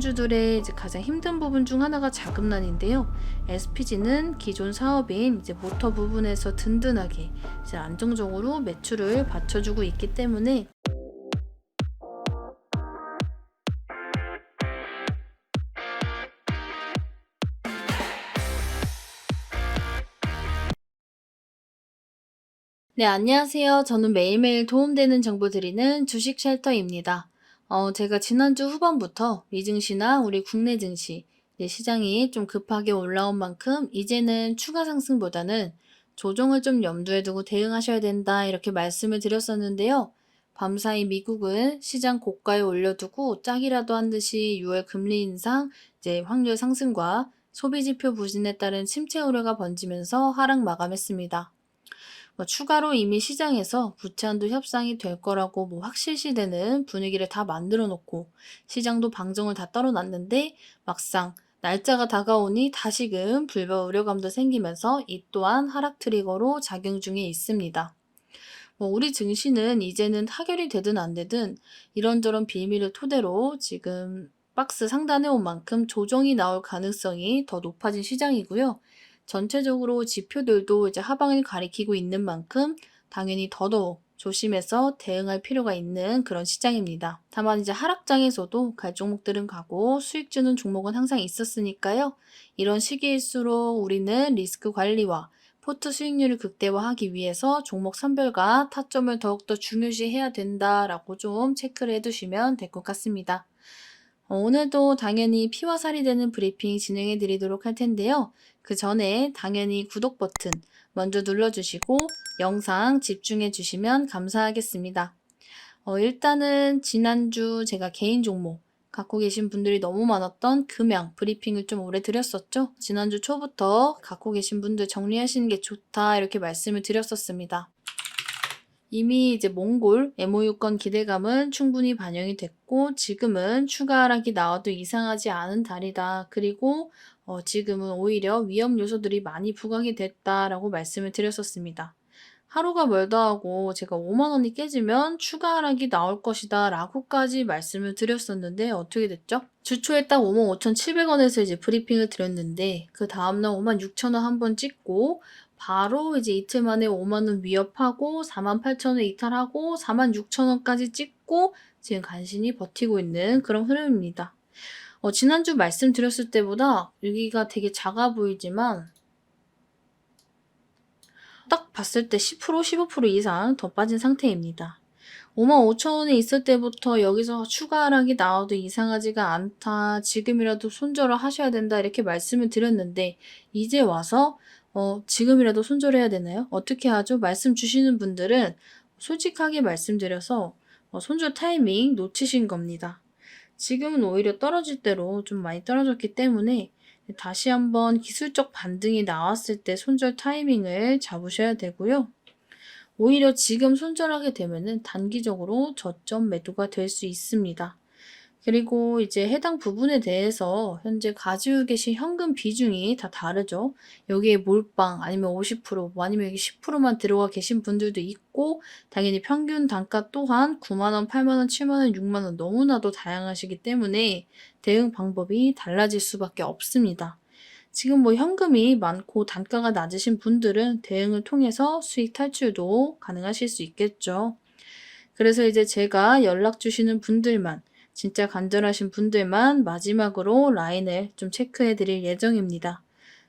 주들의 이제 가장 힘든 부분 중 하나가 자금난인데요. SPG는 기존 사업인 이제 모터 부분에서 든든하게 이제 안정적으로 매출을 받쳐주고 있기 때문에 네, 안녕하세요. 저는 매일매일 도움되는 정보 드리는 주식 쉘터입니다. 어, 제가 지난주 후반부터 미증시나 우리 국내 증시 시장이 좀 급하게 올라온 만큼 이제는 추가 상승보다는 조정을 좀 염두에 두고 대응하셔야 된다 이렇게 말씀을 드렸었는데요. 밤사이 미국은 시장 고가에 올려두고 짝이라도 한 듯이 6월 금리 인상, 이제 확률 상승과 소비 지표 부진에 따른 침체 우려가 번지면서 하락 마감했습니다. 뭐 추가로 이미 시장에서 부채한도 협상이 될 거라고 뭐 확실시 되는 분위기를 다 만들어 놓고 시장도 방정을 다 떨어놨는데 막상 날짜가 다가오니 다시금 불법 우려감도 생기면서 이 또한 하락 트리거로 작용 중에 있습니다. 뭐 우리 증시는 이제는 타결이 되든 안 되든 이런저런 빌미를 토대로 지금 박스 상단에 온 만큼 조정이 나올 가능성이 더 높아진 시장이고요. 전체적으로 지표들도 이제 하방을 가리키고 있는 만큼 당연히 더더욱 조심해서 대응할 필요가 있는 그런 시장입니다. 다만 이제 하락장에서도 갈 종목들은 가고 수익 주는 종목은 항상 있었으니까요. 이런 시기일수록 우리는 리스크 관리와 포트 수익률을 극대화하기 위해서 종목 선별과 타점을 더욱더 중요시해야 된다라고 좀 체크를 해두시면 될 것 같습니다. 어, 오늘도 당연히 피와 살이 되는 브리핑 진행해 드리도록 할 텐데요. 그 전에 당연히 구독 버튼 먼저 눌러주시고 영상 집중해 주시면 감사하겠습니다. 어, 일단은 지난주 제가 개인 종목 갖고 계신 분들이 너무 많았던 금양 브리핑을 좀 오래 드렸었죠. 지난주 초부터 갖고 계신 분들 정리하시는 게 좋다 이렇게 말씀을 드렸었습니다. 이미 이제 몽골 MOU권 기대감은 충분히 반영이 됐고 지금은 추가 하락이 나와도 이상하지 않은 달이다. 그리고 어, 지금은 오히려 위험 요소들이 많이 부각이 됐다라고 말씀을 드렸었습니다. 하루가 멀다 하고 제가 5만 원이 깨지면 추가 하락이 나올 것이다 라고까지 말씀을 드렸었는데 어떻게 됐죠? 주초에 딱 5만 5,700원에서 이제 브리핑을 드렸는데 그 다음날 5만 6천 원 한 번 찍고 바로 이제 이틀 만에 5만 원 위협하고 4만 8천 원 이탈하고 4만 6천 원까지 찍고 지금 간신히 버티고 있는 그런 흐름입니다. 어, 지난주 말씀드렸을 때보다 여기가 되게 작아 보이지만 딱 봤을 때 10% 15% 이상 더 빠진 상태입니다. 5만 5천 원에 있을 때부터 여기서 추가 하락이 나와도 이상하지가 않다. 지금이라도 손절을 하셔야 된다. 이렇게 말씀을 드렸는데 이제 와서 어, 지금이라도 손절해야 되나요? 어떻게 하죠? 말씀 주시는 분들은 솔직하게 말씀드려서 어, 손절 타이밍 놓치신 겁니다. 지금은 오히려 떨어질 대로 좀 많이 떨어졌기 때문에 다시 한번 기술적 반등이 나왔을 때 손절 타이밍을 잡으셔야 되고요. 오히려 지금 손절하게 되면은 단기적으로 저점 매도가 될 수 있습니다. 그리고 이제 해당 부분에 대해서 현재 가지고 계신 현금 비중이 다 다르죠. 여기에 몰빵 아니면 50%, 뭐 아니면 여기 10%만 들어가 계신 분들도 있고, 당연히 평균 단가 또한 9만원, 8만원, 7만원, 6만원 너무나도 다양하시기 때문에 대응 방법이 달라질 수밖에 없습니다. 지금 뭐 현금이 많고 단가가 낮으신 분들은 대응을 통해서 수익 탈출도 가능하실 수 있겠죠. 그래서 이제 제가 연락 주시는 분들만 진짜 간절하신 분들만 마지막으로 라인을 좀 체크해 드릴 예정입니다.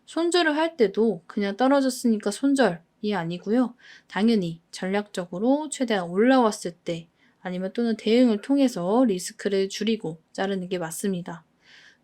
손절을 할 때도 그냥 떨어졌으니까 손절이 아니고요. 당연히 전략적으로 최대한 올라왔을 때 아니면 또는 대응을 통해서 리스크를 줄이고 자르는 게 맞습니다.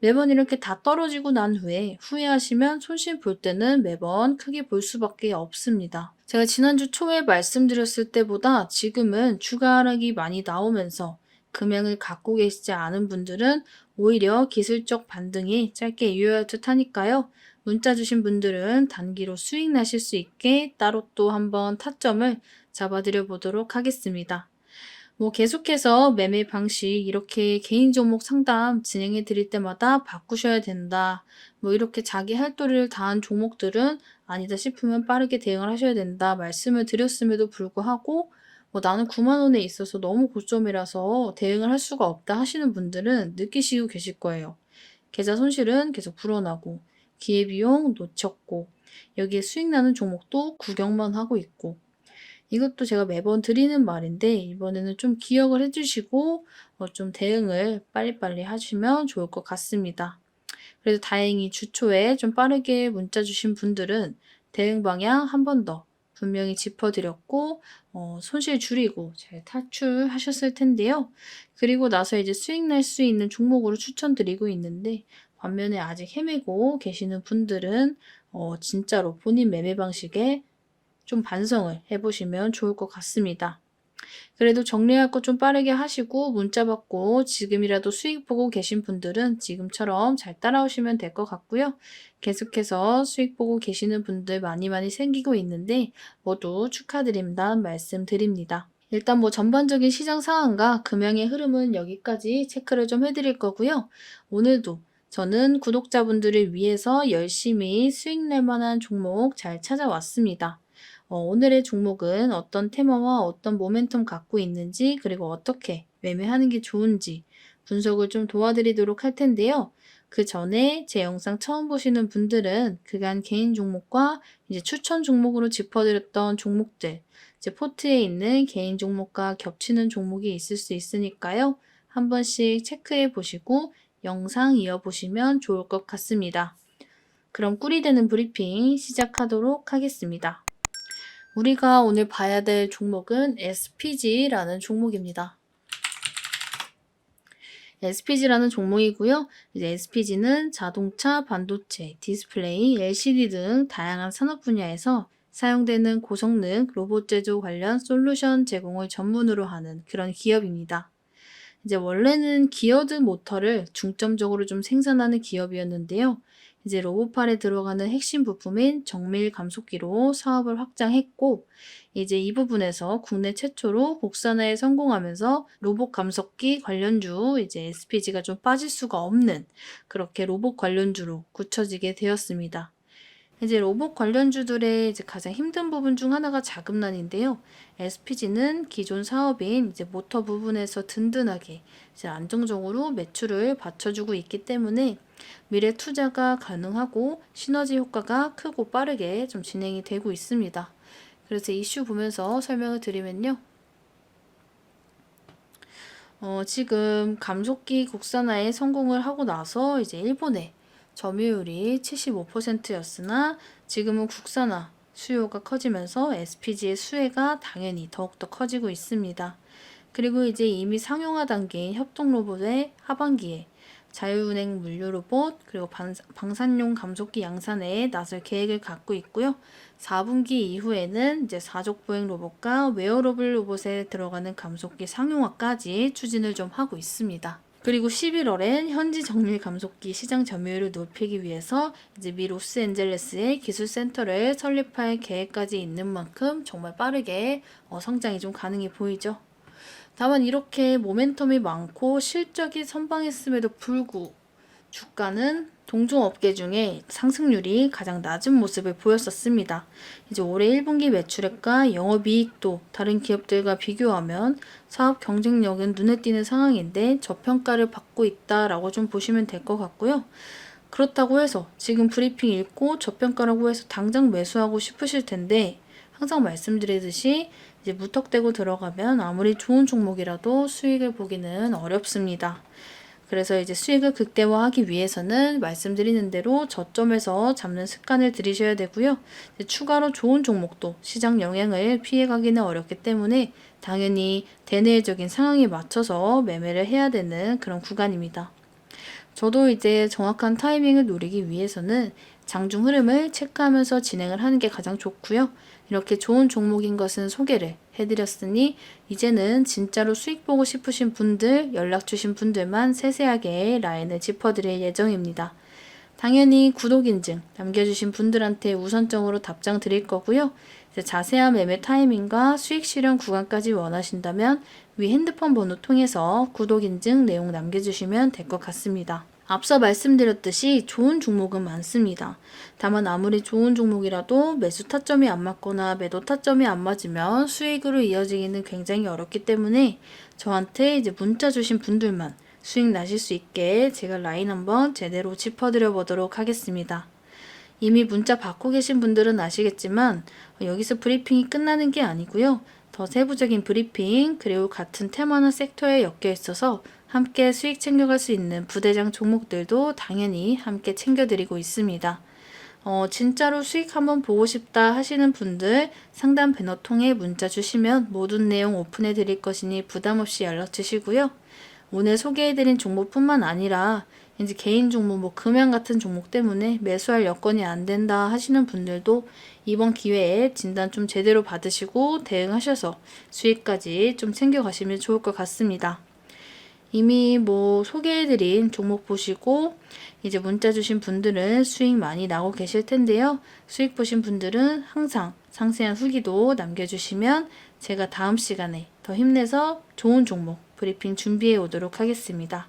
매번 이렇게 다 떨어지고 난 후에 후회하시면 손실 볼 때는 매번 크게 볼 수밖에 없습니다. 제가 지난주 초에 말씀드렸을 때보다 지금은 추가 하락이 많이 나오면서 금액을 갖고 계시지 않은 분들은 오히려 기술적 반등이 짧게 이어야 듯 하니까요. 문자 주신 분들은 단기로 수익 나실 수 있게 따로 또 한번 타점을 잡아드려 보도록 하겠습니다. 뭐 계속해서 매매 방식 이렇게 개인 종목 상담 진행해 드릴 때마다 바꾸셔야 된다. 뭐 이렇게 자기 할 도리를 다한 종목들은 아니다 싶으면 빠르게 대응을 하셔야 된다 말씀을 드렸음에도 불구하고 뭐 나는 9만 원에 있어서 너무 고점이라서 대응을 할 수가 없다 하시는 분들은 느끼시고 계실 거예요. 계좌 손실은 계속 불어나고 기회비용 놓쳤고 여기에 수익 나는 종목도 구경만 하고 있고 이것도 제가 매번 드리는 말인데 이번에는 좀 기억을 해주시고 어, 좀 대응을 빨리빨리 하시면 좋을 것 같습니다. 그래도 다행히 주초에 좀 빠르게 문자 주신 분들은 대응 방향 한 번 더 분명히 짚어드렸고 어, 손실 줄이고 잘 탈출하셨을 텐데요. 그리고 나서 이제 수익 날 수 있는 종목으로 추천드리고 있는데 반면에 아직 헤매고 계시는 분들은 어, 진짜로 본인 매매 방식에 좀 반성을 해보시면 좋을 것 같습니다. 그래도 정리할 거 좀 빠르게 하시고 문자 받고 지금이라도 수익 보고 계신 분들은 지금처럼 잘 따라오시면 될 것 같고요. 계속해서 수익 보고 계시는 분들 많이 많이 생기고 있는데 모두 축하드린다는 말씀 드립니다. 일단 뭐 전반적인 시장 상황과 금양의 흐름은 여기까지 체크를 좀 해드릴 거고요. 오늘도 저는 구독자분들을 위해서 열심히 수익 낼 만한 종목 잘 찾아왔습니다. 어, 오늘의 종목은 어떤 테마와 어떤 모멘텀 갖고 있는지 그리고 어떻게 매매하는 게 좋은지 분석을 좀 도와드리도록 할 텐데요. 그 전에 제 영상 처음 보시는 분들은 그간 개인 종목과 이제 추천 종목으로 짚어드렸던 종목들, 이제 포트에 있는 개인 종목과 겹치는 종목이 있을 수 있으니까요. 한 번씩 체크해 보시고 영상 이어보시면 좋을 것 같습니다. 그럼 꿀이 되는 브리핑 시작하도록 하겠습니다. 우리가 오늘 봐야 될 종목은 SPG라는 종목입니다. SPG라는 종목이고요. 이제 SPG는 자동차, 반도체, 디스플레이, LCD 등 다양한 산업 분야에서 사용되는 고성능 로봇 제조 관련 솔루션 제공을 전문으로 하는 그런 기업입니다. 이제 원래는 기어드 모터를 중점적으로 좀 생산하는 기업이었는데요. 이제 로봇팔에 들어가는 핵심 부품인 정밀 감속기로 사업을 확장했고, 이제 이 부분에서 국내 최초로 국산화에 성공하면서 로봇 감속기 관련주, 이제 SPG가 좀 빠질 수가 없는 그렇게 로봇 관련주로 굳혀지게 되었습니다. 이제 로봇 관련주들의 이제 가장 힘든 부분 중 하나가 자금난인데요. SPG는 기존 사업인 이제 모터 부분에서 든든하게 이제 안정적으로 매출을 받쳐주고 있기 때문에 미래 투자가 가능하고 시너지 효과가 크고 빠르게 좀 진행이 되고 있습니다. 그래서 이슈 보면서 설명을 드리면요. 어, 지금 감속기 국산화에 성공을 하고 나서 이제 일본에 점유율이 75%였으나 지금은 국산화 수요가 커지면서 SPG의 수혜가 당연히 더욱더 커지고 있습니다. 그리고 이제 이미 상용화 단계인 협동 로봇의 하반기에 자율운행 물류 로봇 그리고 방산용 감속기 양산에 나설 계획을 갖고 있고요. 4분기 이후에는 이제 사족 보행 로봇과 웨어러블 로봇에 들어가는 감속기 상용화까지 추진을 좀 하고 있습니다. 그리고 11월엔 현지 정밀 감속기 시장 점유율을 높이기 위해서 이제 미 로스앤젤레스의 기술센터를 설립할 계획까지 있는 만큼 정말 빠르게 어, 성장이 좀 가능해 보이죠. 다만 이렇게 모멘텀이 많고 실적이 선방했음에도 불구 주가는 동종업계 중에 상승률이 가장 낮은 모습을 보였었습니다. 이제 올해 1분기 매출액과 영업이익도 다른 기업들과 비교하면 사업 경쟁력은 눈에 띄는 상황인데 저평가를 받고 있다라고 좀 보시면 될 것 같고요. 그렇다고 해서 지금 브리핑 읽고 저평가라고 해서 당장 매수하고 싶으실 텐데 항상 말씀드리듯이 이제 무턱대고 들어가면 아무리 좋은 종목이라도 수익을 보기는 어렵습니다. 그래서 이제 수익을 극대화하기 위해서는 말씀드리는 대로 저점에서 잡는 습관을 들이셔야 되고요. 추가로 좋은 종목도 시장 영향을 피해가기는 어렵기 때문에 당연히 대내적인 상황에 맞춰서 매매를 해야 되는 그런 구간입니다. 저도 이제 정확한 타이밍을 노리기 위해서는 장중 흐름을 체크하면서 진행을 하는 게 가장 좋고요. 이렇게 좋은 종목인 것은 소개를 해드렸으니 이제는 진짜로 수익 보고 싶으신 분들, 연락 주신 분들만 세세하게 라인을 짚어드릴 예정입니다. 당연히 구독 인증 남겨주신 분들한테 우선적으로 답장 드릴 거고요. 자세한 매매 타이밍과 수익 실현 구간까지 원하신다면 위 핸드폰 번호 통해서 구독 인증 내용 남겨주시면 될 것 같습니다. 앞서 말씀드렸듯이 좋은 종목은 많습니다. 다만 아무리 좋은 종목이라도 매수 타점이 안 맞거나 매도 타점이 안 맞으면 수익으로 이어지기는 굉장히 어렵기 때문에 저한테 이제 문자 주신 분들만 수익 나실 수 있게 제가 라인 한번 제대로 짚어드려 보도록 하겠습니다. 이미 문자 받고 계신 분들은 아시겠지만 여기서 브리핑이 끝나는 게 아니고요. 더 세부적인 브리핑 그리고 같은 테마나 섹터에 엮여 있어서 함께 수익 챙겨갈 수 있는 부대장 종목들도 당연히 함께 챙겨드리고 있습니다. 어, 진짜로 수익 한번 보고 싶다 하시는 분들 상담 배너 통해 문자 주시면 모든 내용 오픈해 드릴 것이니 부담 없이 연락 주시고요. 오늘 소개해 드린 종목뿐만 아니라 이제 개인 종목, 뭐 금연 같은 종목 때문에 매수할 여건이 안 된다 하시는 분들도 이번 기회에 진단 좀 제대로 받으시고 대응하셔서 수익까지 좀 챙겨 가시면 좋을 것 같습니다. 이미 뭐 소개해드린 종목 보시고 이제 문자 주신 분들은 수익 많이 나고 계실 텐데요. 수익 보신 분들은 항상 상세한 후기도 남겨주시면 제가 다음 시간에 더 힘내서 좋은 종목 브리핑 준비해 오도록 하겠습니다.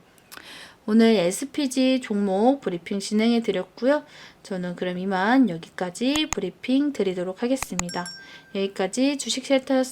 오늘 SPG 종목 브리핑 진행해 드렸고요. 저는 그럼 이만 여기까지 브리핑 드리도록 하겠습니다. 여기까지 주식 쉘터였습니다.